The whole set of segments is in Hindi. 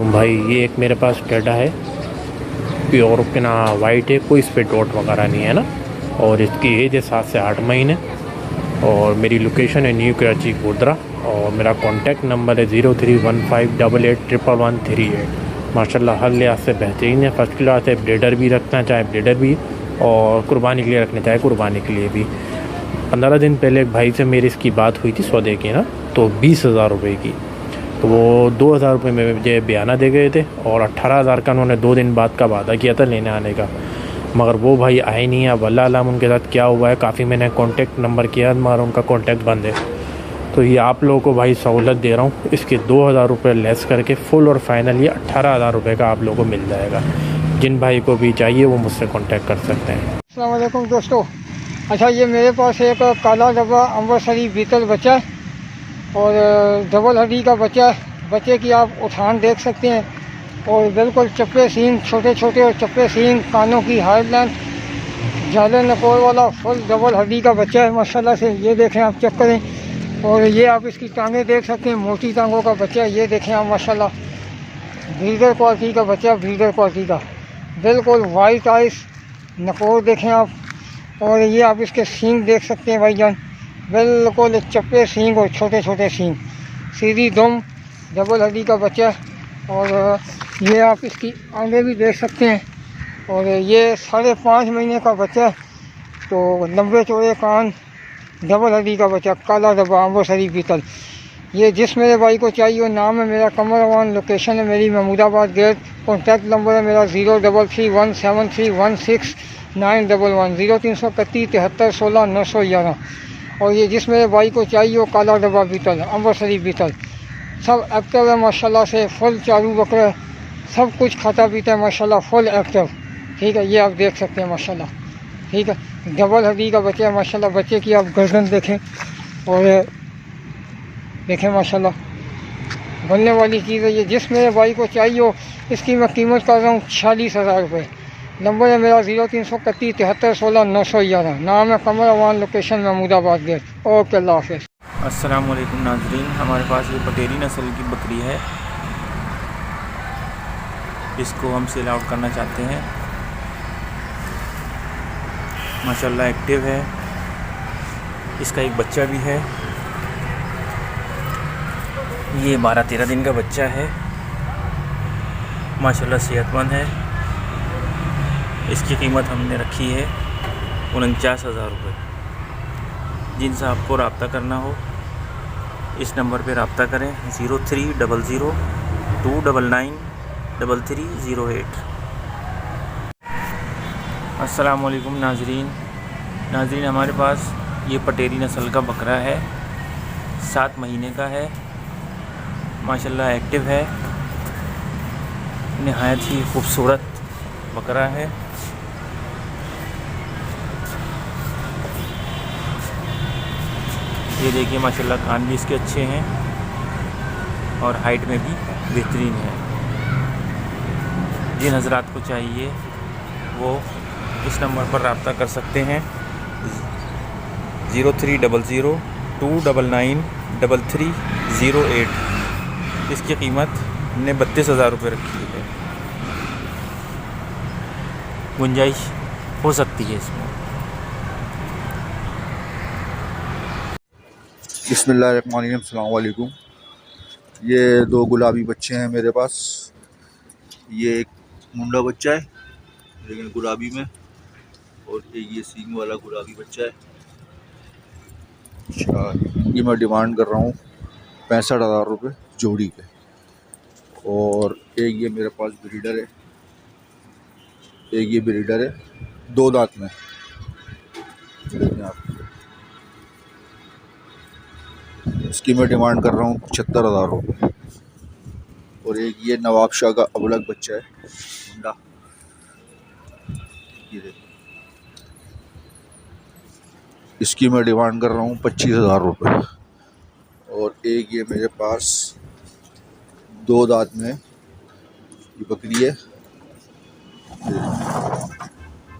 भाई, ये एक मेरे पास टेडा है। प्योर के ना वाइट है, कोई इस पर डॉट वगैरह नहीं है ना? और इसकी एज है सात से आठ महीने। और मेरी लोकेशन है न्यू कराची गोदरा और मेरा कॉन्टैक्ट नंबर है zero three one five double eight triple one three eight माशाल्लाह, हर लिहाज से बेहतरीन है। फ़र्स्ट क्लास है ब्लेडर भी रखना चाहे ब्लेडर भी। और कुर्बानी के लिए रखना चाहे, कुर्बानी के लिए भी। पंद्रह दिन पहले एक भाई से मेरी इसकी बात हुई थी सौदे की ना? तो बीस हज़ार रुपये की। तो वो दो हज़ार रुपये में मुझे बयाना दे गए थे और अट्ठारह हज़ार का उन्होंने दो दिन बाद का वादा किया था लेने आने का। मगर वो भाई आए नहीं अब अल्लाह आलम उनके साथ क्या हुआ है, काफ़ी मैंने कांटेक्ट नंबर किया मगर उनका कांटेक्ट बंद है। तो ये आप लोगों को भाई सहूलत दे रहा हूँ। इसके दो हज़ार रुपये लेस करके फुल और फाइनल ये अट्ठारह हज़ार रुपये का आप लोगों को मिल जाएगा। जिन भाई को भी चाहिए वो मुझसे कांटेक्ट कर सकते हैं। अस्सलाम दोस्तों। अच्छा ये मेरे पास एक काला डब्बा अम्बरसरी बीतल बचा है। और डबल हड्डी का बच्चा, बच्चे की आप उठान देख सकते हैं। और बिल्कुल चप्पे सींग छोटे छोटे और चप्पे सींग कानों की हाई लेंथ जाले नकोर वाला फुल डबल हड्डी का बच्चा है, माशाल्लाह से। ये देखें आप, चेक करें। और ये आप इसकी टांगें देख सकते हैं, मोटी टांगों का बच्चा ये देखें आप, माशाल्लाह। ब्रीडर क्वालिटी का बच्चा ब्रीडर क्वालिटी का। बिल्कुल वाइट आइस, नकोर देखें आप। और ये आप इसके सींग देख सकते हैं, भाईजान। बिल्कुल चप्पे सींग और छोटे छोटे सींग। सीधी दम, डबल हड्डी का बच्चा। और ये आप इसकी आँखें भी देख सकते हैं। और ये साढ़े पाँच महीने का बच्चा है। तो लंबे चौड़े कान, डबल हड्डी का बच्चा, काला डब्बा अम्बरसरी पीतल। ये जिस मेरे भाई को चाहिए नाम है मेरा कमर वन लोकेशन है मेरी महमूदाबाद गेट। कॉन्टैक्ट नंबर है मेरा zero double three one seven three one six nine double one, zero तीन सौ इकतीस तिहत्तर सोलह नौ सौ ग्यारह। और ये जिस मेरे भाई को चाहिए वो काला डब्बा बीतल अम्बरसरी बीतल सब एक्टिव है, माशाल्लाह से फुल चालू बकरे सब कुछ खाता पीता है, माशाल्लाह, फुल एक्टिव ठीक है, ये आप देख सकते हैं, माशाल्लाह। ठीक है डबल हड्डी का बच्चा है, माशाल्लाह, बच्चे की आप गर्दन देखें और देखें, माशाल्लाह। बनने वाली चीज़ है ये जिस मेरे भाई को चाहिए हो, इसकी मैं कीमत कर रहा हूँ छियालीस हज़ार रुपये नंबर है मेरा ज़ीरो तीन सौ इकतीस तिहत्तर सोलह नौ सौ ग्यारह। नाम है Qamar Awan location Mahmudabad gate okay, अल्लाह अस्सलाम वालेकुम नाजरीन, हमारे पास ये पटेरी नस्ल की बकरी है। इसको हम सेल आउट करना चाहते हैं। माशाल्लाह एक्टिव है। इसका एक बच्चा भी है। ये बारह तेरह दिन का बच्चा है। माशाल्लाह सेहतमंद है। इसकी कीमत हमने रखी है उनचास हज़ार रुपये। जिनसे आपको रबता करना हो, इस नंबर पर रबता करें, zero three double zero two double nine double three zero eight. अस्सलाम वालेकुम नाजरीन। नाजरीन, हमारे पास ये पटेरी नस्ल का बकरा है, सात महीने का है, माशाल्लाह एक्टिव है, नहायत ही खूबसूरत बकरा है। ये देखिए, माशाल्लाह कान भी इसके अच्छे हैं और हाइट में भी बेहतरीन है। जिन हजरात को चाहिए, वो इस नंबर पर रबता कर सकते हैं। Zero three double zero two double nine double three zero eight. इसकी कीमत हमने बत्तीस हज़ार रुपये रखी है। गुंजाइश हो सकती है इसमें। बसमीम ये दो गुलाबी बच्चे हैं मेरे पास। ये एक मुंडा बच्चा है, लेकिन गुलाबी में, और एक ये सींग वाला गुलाबी बच्चा है। अच्छा ये मैं डिमांड कर रहा हूँ पैंसठ हज़ार रुपये जोड़ी के। और एक ये मेरे पास ब्रीडर है, एक ये ब्रीडर है, दो दांत में। आप। इसकी मैं डिमांड कर रहा हूँ पचहत्तर हज़ार रुपये और एक ये नवाब शाह का अबलग बच्चा है, मुंडा। इसकी मैं डिमांड कर रहा हूँ पच्चीस हज़ार रुपये और एक ये मेरे पास दो दांत में ये बकरी है।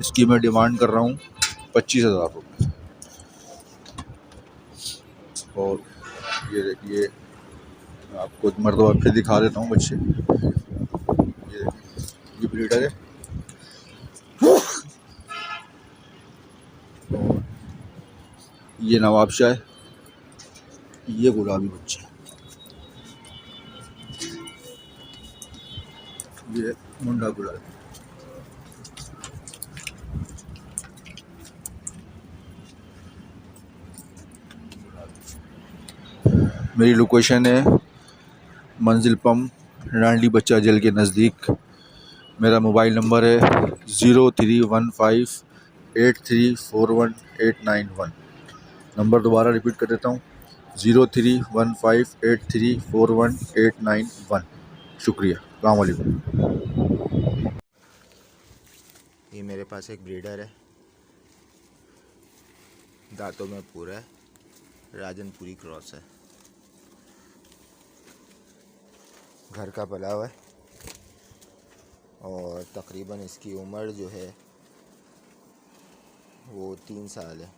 इसकी मैं डिमांड कर रहा हूँ पच्चीस हज़ार रुपये और ये देखिए आपको मरतबा फिर दिखा देता हूँ बच्चे। ये ब्रीडर है। ये नवाबशाह है। ये गुलाबी बच्चा ये मुंडा गुलाबी। मेरी लोकेशन है मंजिल पम्प रांडी बच्चा जेल के नज़दीक। मेरा मोबाइल नंबर है zero three one five eight three four one eight nine one. Number दोबारा रिपीट कर देता हूँ, zero three one five eight three four one eight nine one. शुक्रिया अलैक्म। ये मेरे पास एक ब्रीडर है। दांतों में पूरा है, राजनपुरी क्रॉस है। घर का पला हुआ है। और तकरीबन इसकी उम्र जो है, वो तीन साल है।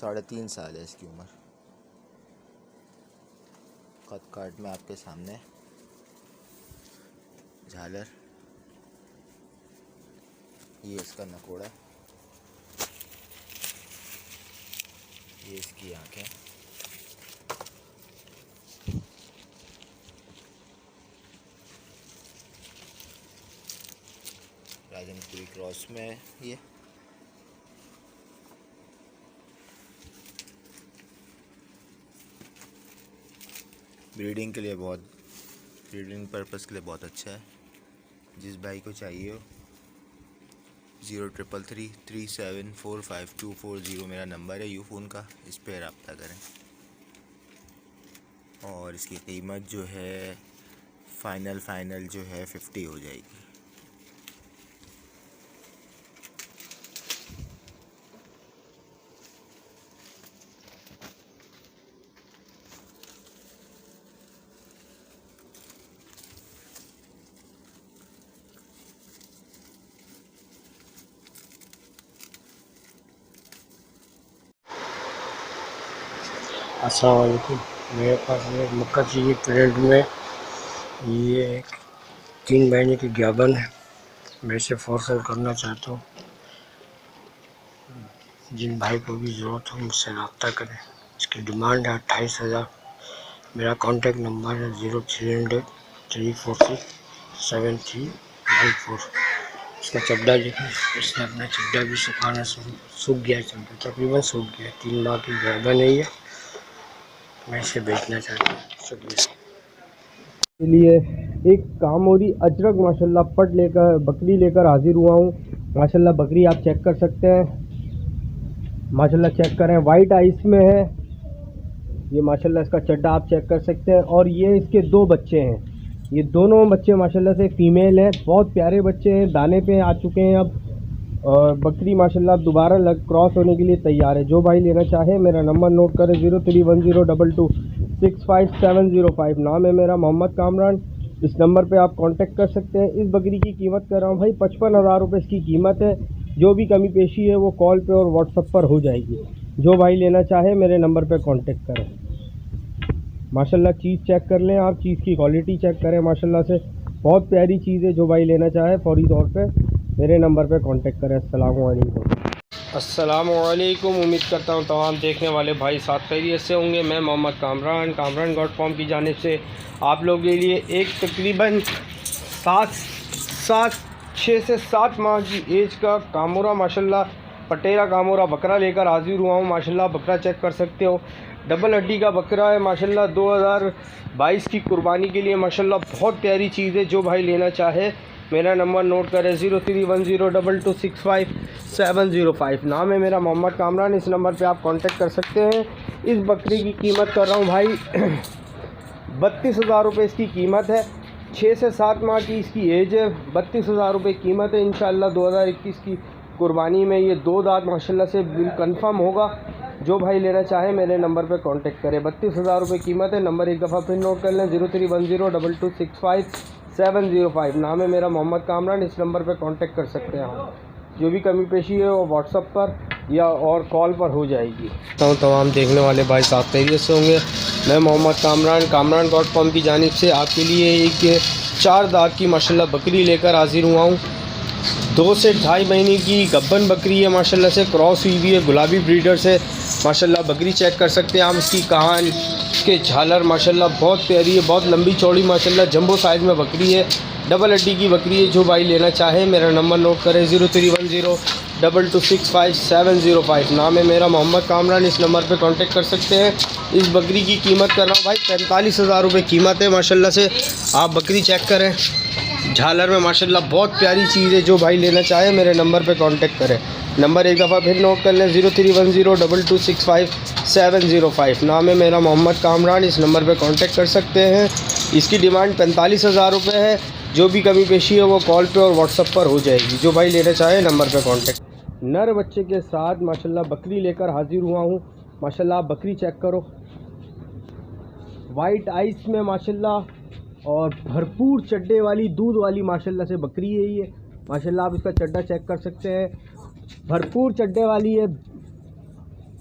साढ़े तीन साल है इसकी उम्र। कद काट में आपके सामने। झालर। ये इसका नकोड़ा। ये इसकी आँखें। राजनपुरी क्रॉस में ये। ब्रीडिंग के लिए बहुत ब्रीडिंग पर्पस के लिए बहुत अच्छा है। जिस भाई को चाहिए हो zero triple three three seven four five two four zero मेरा नंबर है, यू फ़ोन का, इस पर रब्ता करें। और इसकी कीमत जो है फ़ाइनल फ़ाइनल जो है फिफ्टी हो जाएगी। असलकुम मेरे पास एक मक्का चाहिए प्रिंट में। ये एक तीन महीने की ज्ञापन है। मैं इसे फोर सेल करना चाहता हूँ। जिन भाई को भी ज़रूरत हो, मुझसे रब्ता करें। इसकी डिमांड है अट्ठाईस हज़ार। मेरा कॉन्टेक्ट नंबर है zero three hundred three four six seven three one four. इसका चड्डा देखिए इसने अपना चड्डा भी सुखाना शुरू सूख गया चड्डा। तकरीबन सूख गया तीन माह की गर्दन है ये। मैं इसे बेचना चाहता हूँ। शुक्रिया। लिए एक रही, अजरक माशाल्लाह पट लेकर, बकरी लेकर हाजिर हुआ हूँ। माशाल्लाह बकरी आप चेक कर सकते हैं। माशाल्लाह चेक करें वाइट आइस में है। ये माशाल्लाह इसका चड्डा आप चेक कर सकते हैं। और ये इसके दो बच्चे हैं। ये दोनों बच्चे माशाल्लाह से फीमेल हैं। बहुत प्यारे बच्चे हैं। दाने पे आ चुके हैं अब। और बकरी, माशाल्लाह, दोबारा लग क्रॉस होने के लिए तैयार है। जो भाई लेना चाहे, मेरा नंबर नोट करें zero three one zero double two six five seven zero five नाम है मेरा मोहम्मद कामरान। इस नंबर पे आप कांटेक्ट कर सकते हैं। इस बकरी की कीमत कर रहा हूँ भाई, पचपन हज़ार रुपये इसकी कीमत है। जो भी कमी पेशी है, वो कॉल पे और व्हाट्सअप पर हो जाएगी। जो भाई लेना चाहे, मेरे नंबर पे कांटेक्ट करें। माशाल्लाह चीज़ चेक कर लें। आप चीज़ की क्वालिटी चेक करें, माशाल्लाह से। बहुत प्यारी चीज़ है जो भाई लेना चाहे, फौरी तौर पे। मेरे नंबर पे कांटेक्ट करें। अस्सलाम वालेकुम उम्मीद करता हूँ तमाम देखने वाले भाई साथ खैरियत से होंगे। मैं मोहम्मद कामरान कामरान डॉट कॉम की जानिब से आप लोगों के लिए एक तकरीबन सात सात छः से सात माह की एज का कामोरा, माशाल्लाह, पटेरा कामोरा बकरा लेकर हाजिर हुआ हूँ। माशाल्लाह, बकरा चेक कर सकते हो। डबल हड्डी का बकरा है, माशाल्लाह 2022 की कुर्बानी के लिए, माशाल्लाह, बहुत प्यारी चीज़ है जो भाई लेना चाहे। मेरा नंबर नोट करें zero three one zero double two six five seven zero five. नाम है मेरा मोहम्मद कामरान, इस नंबर पे आप कांटेक्ट कर सकते हैं। इस बकरी की कीमत कर रहा हूँ भाई, बत्तीस हज़ार रुपये इसकी कीमत है। छः से सात माह की इसकी एज है। बत्तीस हज़ार रुपये कीमत है। इन दो हज़ार इक्कीस की कुर्बानी में ये दो दांत माशाल्लाह से कन्फर्म होगा। जो भाई लेना चाहे मेरे नंबर पे कांटेक्ट करें। बत्तीस हज़ार रुपये कीमत है। नंबर एक दफ़ा फिर नोट कर लें। Zero three one zero double two six five. Seven zero five. नाम है मेरा मोहम्मद कामरान, इस नंबर पर कांटेक्ट कर सकते हैं जो भी कमी पेशी है वो व्हाट्सअप पर या और कॉल पर हो जाएगी। तो तमाम देखने वाले भाई साहब खैरियत से होंगे। मैं मोहम्मद कामरान कामरान डॉट कॉम की जानब से आपके लिए एक चार दाग की माशाल्लाह बकरी लेकर हाजिर हुआ हूँ। दो से ढाई महीने की गब्बन बकरी है माशाल्लाह से क्रॉस हुई हुई है, गुलाबी ब्रीडर से माशाल्लाह बकरी चेक कर सकते हैं आप, इसकी कान इसके झालर, माशाल्लाह, बहुत प्यारी है, बहुत लंबी चौड़ी, माशाल्लाह जंबो साइज़ में बकरी है। डबल हड्डी की बकरी है, जो भाई लेना चाहे, मेरा नंबर नोट करें zero three one zero double two six five seven zero five नाम है मेरा मोहम्मद कामरान, इस नंबर पे कांटेक्ट कर सकते हैं। इस बकरी की कीमत कर रहा हूँ भाई, पैंतालीस हज़ार रुपये कीमत है, माशाल्लाह से। आप बकरी चेक करें। झालर में माशाल्लाह बहुत प्यारी चीज़ है, जो भाई लेना चाहे, मेरे नंबर पर कॉन्टेक्ट करें। नंबर एक दफ़ा फिर नोट कर लें, zero three one zero double two six five seven zero five. नाम है मेरा मोहम्मद कामरान, इस नंबर पे कांटेक्ट कर सकते हैं। इसकी डिमांड पैंतालीस हज़ार रुपये है। जो भी कमी पेशी है, वो कॉल पे और व्हाट्सअप पर हो जाएगी। जो भाई लेना चाहे, नंबर पे कांटेक्ट नर बच्चे के साथ, माशाल्लाह, बकरी लेकर हाजिर हुआ हूँ। माशाल्लाह, बकरी चेक करो। वाइट आइस में, माशाल्लाह, और भरपूर चड्डे वाली, दूध वाली, माशाल्लाह से बकरी है। ये माशाल्लाह, आप इसका चड्डा चेक कर सकते हैं। भरपूर चड्डे वाली है।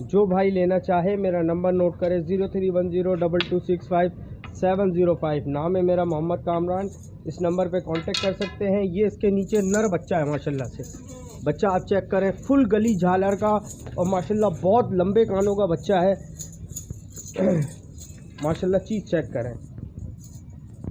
जो भाई लेना चाहे, मेरा नंबर नोट करें, zero three one zero double two six five seven zero five. नाम है मेरा मोहम्मद कामरान। इस नंबर पे कांटेक्ट कर सकते हैं। ये इसके नीचे नर बच्चा है, माशाल्लाह से। बच्चा आप चेक करें, फुल गली झालर का और माशाल्लाह बहुत लंबे कानों का बच्चा है। माशाल्लाह चीज़ चेक करें।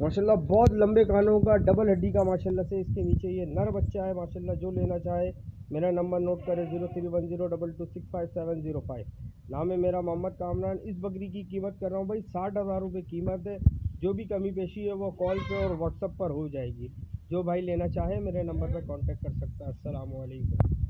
माशाल्लाह बहुत लंबे कानों का, डबल हड्डी का, माशाल्लाह से इसके नीचे ये नर बच्चा है, माशाल्लाह जो लेना चाहे। मेरा नंबर नोट करें zero three one zero double two six five seven zero five. नाम है मेरा मोहम्मद कामरान। इस बकरी की कीमत कर रहा हूँ भाई साठ हज़ार रुपये कीमत है। जो भी कमी पेशी है वो कॉल पे और व्हाट्सअप पर हो जाएगी। जो भाई लेना चाहे मेरे नंबर पर कॉन्टेक्ट कर सकता है। अस्सलाम वालेकुम